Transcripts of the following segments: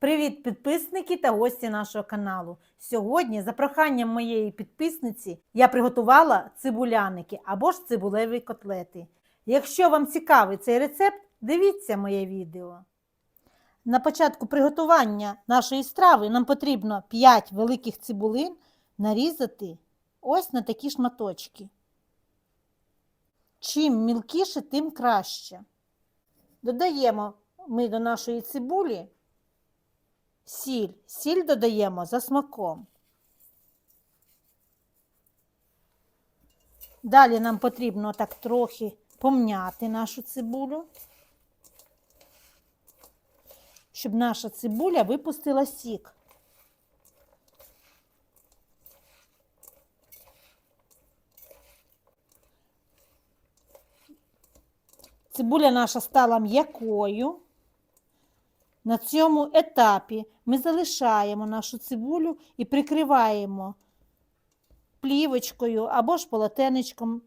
Привіт, підписники та гості нашого каналу. Сьогодні, за проханням моєї підписниці, я приготувала цибуляники або ж цибулеві котлети. Якщо вам цікавий цей рецепт, дивіться моє відео. На початку приготування нашої страви нам потрібно 5 великих цибулин нарізати ось на такі шматочки. Чим мілкіше, тим краще. Додаємо ми до нашої цибулі сіль. Сіль додаємо за смаком. Далі нам потрібно так трохи помняти нашу цибулю, щоб наша цибуля випустила сік. Цибуля наша стала м'якою. На цьому етапі ми залишаємо нашу цибулю і прикриваємо плівочкою або ж полотенечком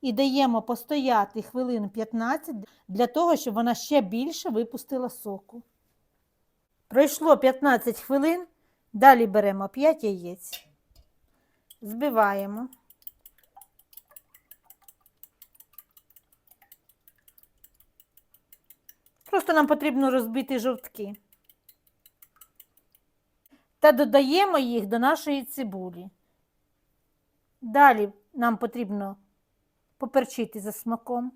і даємо постояти хвилин 15 для того, щоб вона ще більше випустила соку. Пройшло 15 хвилин, далі беремо 5 яєць, збиваємо. Просто нам потрібно розбити жовтки. Та додаємо їх до нашої цибулі. Далі нам потрібно поперчити за смаком.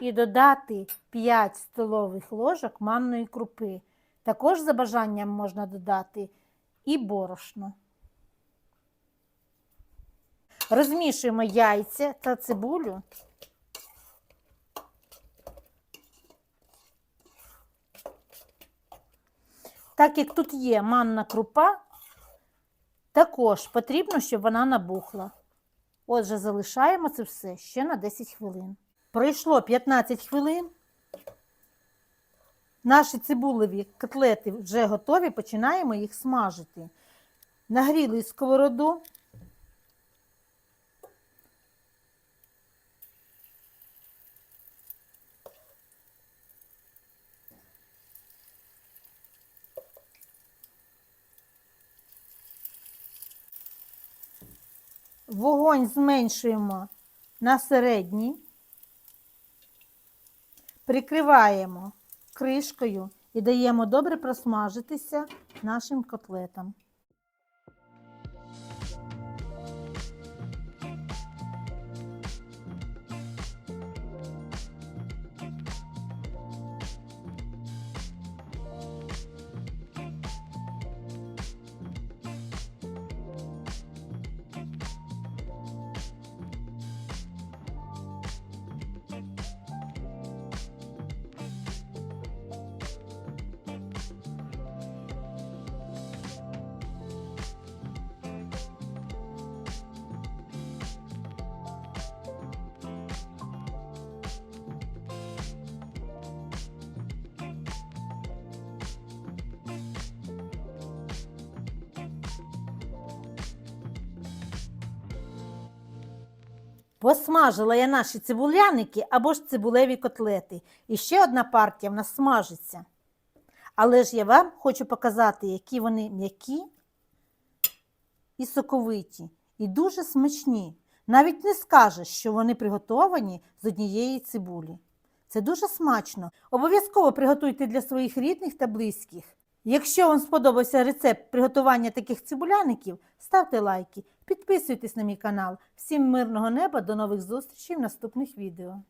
І додати 5 столових ложок манної крупи. Також за бажанням можна додати і борошно. Розмішуємо яйця та цибулю. Так як тут є манна крупа, також потрібно, щоб вона набухла. Отже, залишаємо це все ще на 10 хвилин. Пройшло 15 хвилин. Наші цибулеві котлети вже готові, починаємо їх смажити. Нагріли сковороду. Вогонь зменшуємо на середній, прикриваємо кришкою і даємо добре просмажитися нашим котлетам. Посмажила я наші цибуляники або ж цибулеві котлети. І ще одна партія в нас смажиться. Але ж я вам хочу показати, які вони м'які і соковиті, і дуже смачні. Навіть не скажеш, що вони приготовані з однієї цибулі. Це дуже смачно. Обов'язково приготуйте для своїх рідних та близьких. Якщо вам сподобався рецепт приготування таких цибуляників, ставте лайки, підписуйтесь на мій канал. Всім мирного неба, до нових зустрічей в наступних відео.